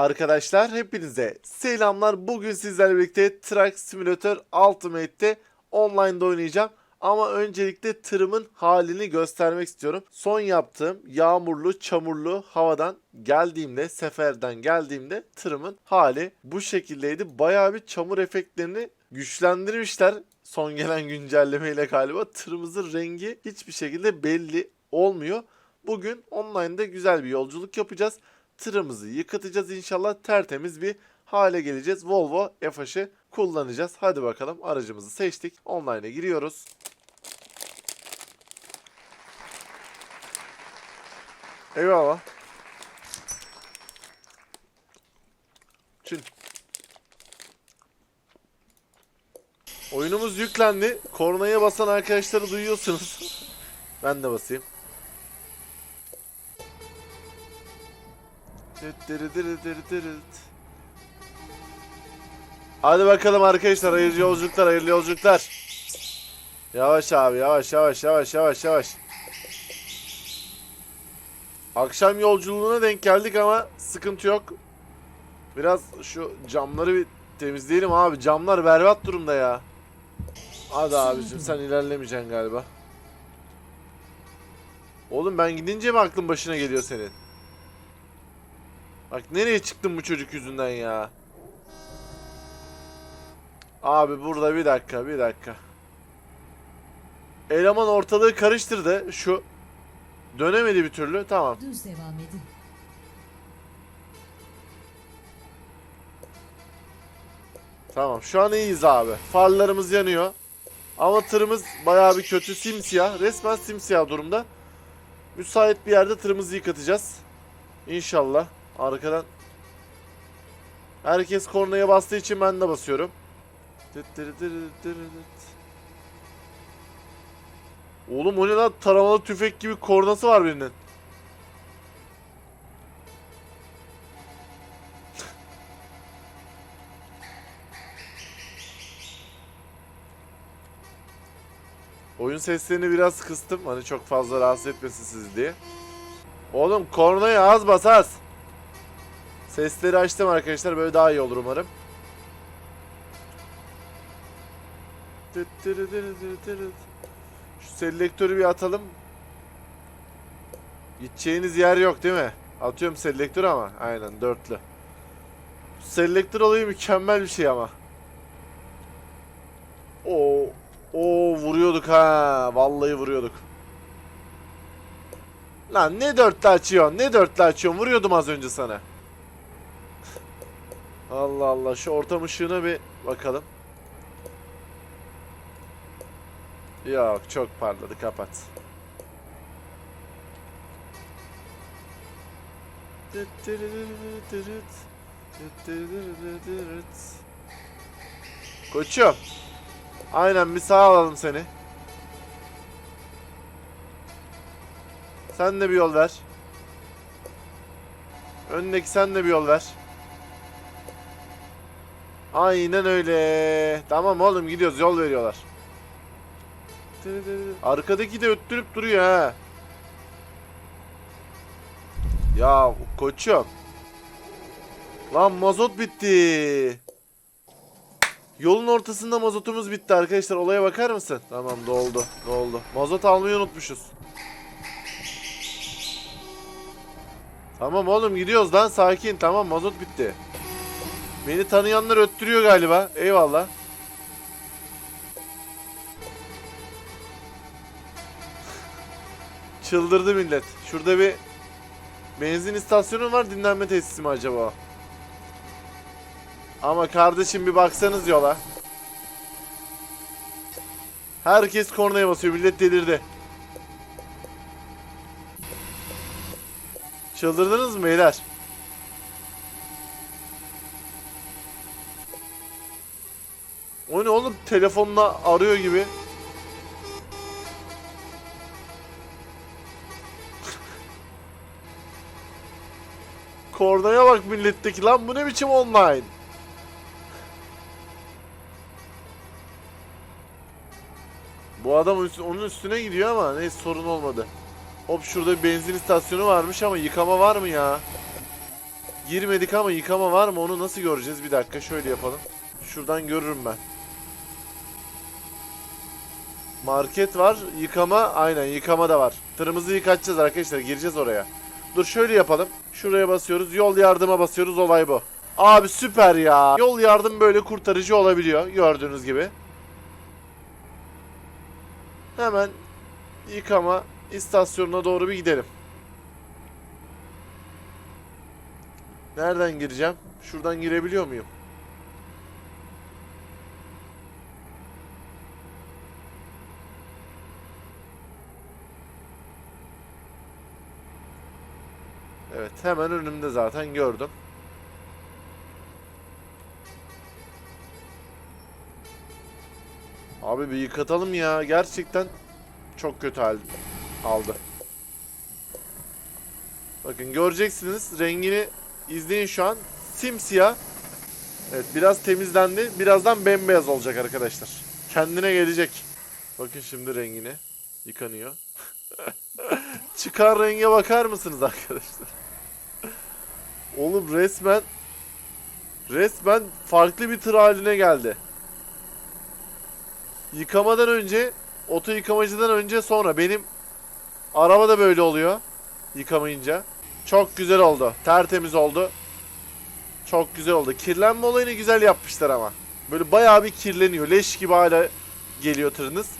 Arkadaşlar hepinize selamlar. Bugün sizlerle birlikte Truck Simulator Ultimate'te online'da oynayacağım. Ama öncelikle tırımın halini göstermek istiyorum. Son yaptığım yağmurlu, çamurlu havadan geldiğimde, seferden geldiğimde tırımın hali bu şekildeydi. Bayağı bir çamur efektlerini güçlendirmişler. Son gelen güncellemeyle galiba tırımızın rengi hiçbir şekilde belli olmuyor. Bugün online'da güzel bir yolculuk yapacağız. Tırımızı yıkatacağız inşallah tertemiz bir hale geleceğiz. Volvo F8'ı kullanacağız. Hadi bakalım aracımızı seçtik. Online'a giriyoruz. Eyvallah. Çin. Oyunumuz yüklendi. Kornaya basan arkadaşları duyuyorsunuz. ben de basayım. Hadi bakalım arkadaşlar hayırlı yolculuklar hayırlı yolculuklar. Yavaş abi yavaş yavaş yavaş yavaş yavaş. Akşam yolculuğuna denk geldik ama sıkıntı yok. Biraz şu camları bir temizleyelim abi. Camlar berbat durumda ya. Hadi abicim sen ilerlemeyeceksin galiba. Oğlum ben gidince mi aklın başına geliyor senin? Bak nereye çıktın bu çocuk yüzünden ya? Abi burada bir dakika bir dakika. Eleman ortalığı karıştırdı. Şu dönemedi bir türlü. Tamam. Düz devam edin. Tamam şu an iyiyiz abi. Farlarımız yanıyor. Ama tırımız bayağı bir kötü simsiyah. Resmen simsiyah durumda. Müsait bir yerde tırımızı yıkatacağız. İnşallah. Arkadan. Herkes kornaya bastığı için ben de basıyorum. Oğlum o ne lan? Taramalı tüfek gibi kornası var birinin. Oyun seslerini biraz kıstım. Hani çok fazla rahatsız etmesin sizi diye. Oğlum kornayı az bas az. Sesleri açtım arkadaşlar. Böyle daha iyi olur umarım. Şu selektörü bir atalım. Gideceğiniz yer yok değil mi? Atıyorum selektör ama. Aynen dörtlü. Selektör olayı mükemmel bir şey ama. Oo, oo vuruyorduk ha. Vallahi vuruyorduk. Lan ne dörtlü açıyorsun? Ne dörtlü açıyorsun? Vuruyordum az önce sana. Allah Allah şu ortam ışığına bir bakalım. Yok çok parladı kapat. Koçum. Aynen bir sağa alalım seni. Sen de bir yol ver. Öndeki sen de bir yol ver. Aynen öyle. Tamam oğlum gidiyoruz yol veriyorlar. Arkadaki de öttürüp duruyor ha. Ya koçum. Lan mazot bitti. Yolun ortasında mazotumuz bitti arkadaşlar. Olaya bakar mısın? Tamam doldu. Doldu. Mazot almayı unutmuşuz. Tamam oğlum gidiyoruz lan sakin. Tamam mazot bitti. Beni tanıyanlar öttürüyor galiba. Eyvallah. Çıldırdı millet. Şurada bir benzin istasyonu var. Dinlenme tesisi mi acaba? Ama kardeşim bir baksanız yola. Herkes kornaya basıyor. Millet delirdi. Çıldırdınız mı beyler? O ne oğlum telefonla arıyor gibi. Kornaya bak milletteki lan bu ne biçim online? Bu adam onun üstüne gidiyor ama neyse sorun olmadı. Hop şurada bir benzin istasyonu varmış ama yıkama var mı ya? Girmedik ama yıkama var mı onu nasıl göreceğiz? Bir dakika şöyle yapalım. Şuradan görürüm ben. Market var. Yıkama. Aynen yıkama da var. Tırımızı yıkatacağız arkadaşlar. Gireceğiz oraya. Dur şöyle yapalım. Şuraya basıyoruz. Yol yardıma basıyoruz. Olay bu. Abi süper ya. Yol yardım böyle kurtarıcı olabiliyor. Gördüğünüz gibi. Hemen yıkama istasyonuna doğru bir gidelim. Nereden gireceğim? Şuradan girebiliyor muyum? Evet hemen önümde zaten gördüm. Abi bir yıkatalım ya. Gerçekten çok kötü hal aldı. Bakın göreceksiniz rengini izleyin şu an. Simsiyah. Evet biraz temizlendi. Birazdan bembeyaz olacak arkadaşlar. Kendine gelecek. Bakın şimdi rengine. Yıkanıyor. Çıkan renge bakar mısınız arkadaşlar? Oğlum resmen resmen farklı bir tır haline geldi. Yıkamadan önce oto yıkamacıdan önce sonra benim araba da böyle oluyor yıkamayınca. Çok güzel oldu. Tertemiz oldu. Çok güzel oldu. Kirlenme olayını güzel yapmışlar ama. Böyle bayağı bir kirleniyor. Leş gibi hala geliyor tırınız.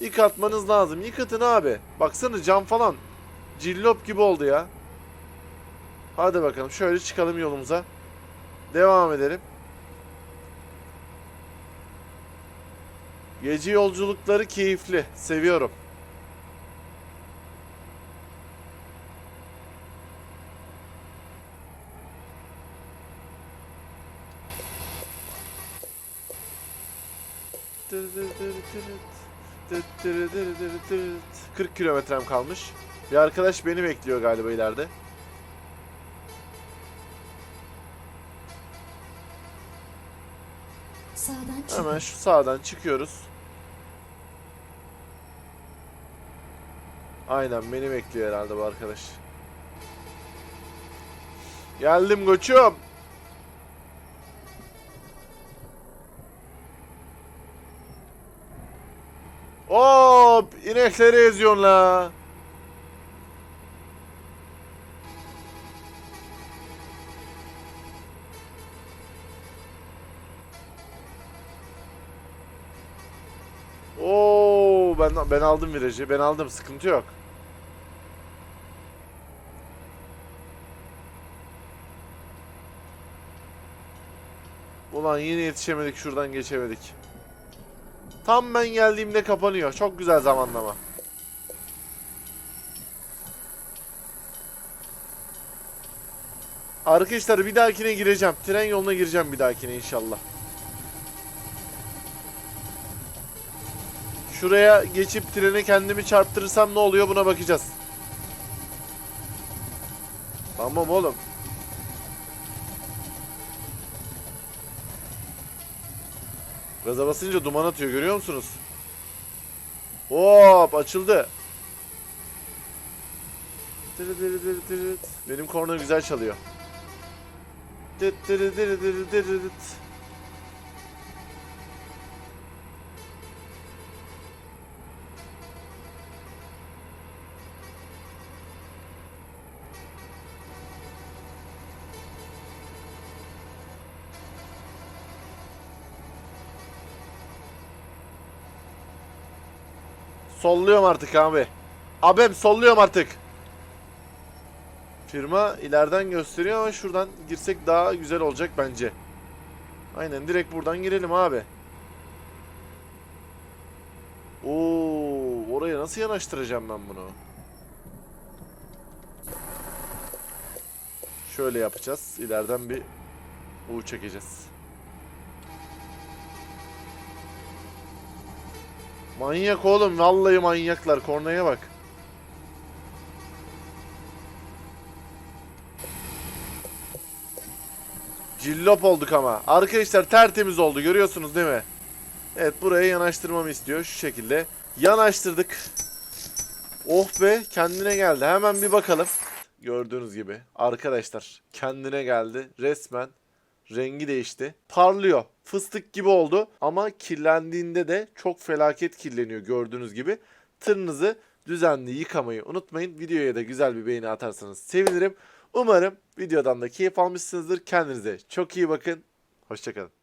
Yıkatmanız lazım. Yıkatın abi. Baksana cam falan. Cillop gibi oldu ya. Hadi bakalım şöyle çıkalım yolumuza. Devam edelim. Gece yolculukları keyifli. Seviyorum. Dırı dırı dırı dırıt. Dıt dırı dırı dırı dırıt. 40 kilometrem kalmış. Bir arkadaş beni bekliyor galiba ileride. Hemen şu sağdan çıkıyoruz. Aynen beni bekliyor herhalde bu arkadaş. Geldim koçum. Hop inekleri eziyorsun la. Ben ben aldım virajı. Ben aldım. Sıkıntı yok. Ulan yine yetişemedik. Şuradan geçemedik. Tam ben geldiğimde kapanıyor. Çok güzel zamanlama. Arkadaşlar bir dahakine gireceğim. Tren yoluna gireceğim bir dahakine inşallah. Şuraya geçip trene kendimi çarptırırsam ne oluyor buna bakacağız. Tamam oğlum. Gaza basınca duman atıyor görüyor musunuz? Hop açıldı. Benim korna güzel çalıyor. Solluyorum artık abi. Abim solluyorum artık. Firma ileriden gösteriyor ama şuradan girsek daha güzel olacak bence. Aynen direkt buradan girelim abi. Oo, oraya nasıl yanaştıracağım ben bunu? Şöyle yapacağız. İleriden bir U çekeceğiz. Manyak oğlum. Vallahi manyaklar. Kornaya bak. Cillop olduk ama. Arkadaşlar tertemiz oldu. Görüyorsunuz değil mi? Evet buraya yanaştırmamı istiyor. Şu şekilde. Yanaştırdık. Oh be kendine geldi. Hemen bir bakalım. Gördüğünüz gibi. Arkadaşlar kendine geldi. Resmen rengi değişti. Parlıyor. Fıstık gibi oldu ama kirlendiğinde de çok felaket kirleniyor gördüğünüz gibi. Tırınızı düzenli yıkamayı unutmayın. Videoya da güzel bir beğeni atarsanız sevinirim. Umarım videodan da keyif almışsınızdır. Kendinize çok iyi bakın. Hoşçakalın.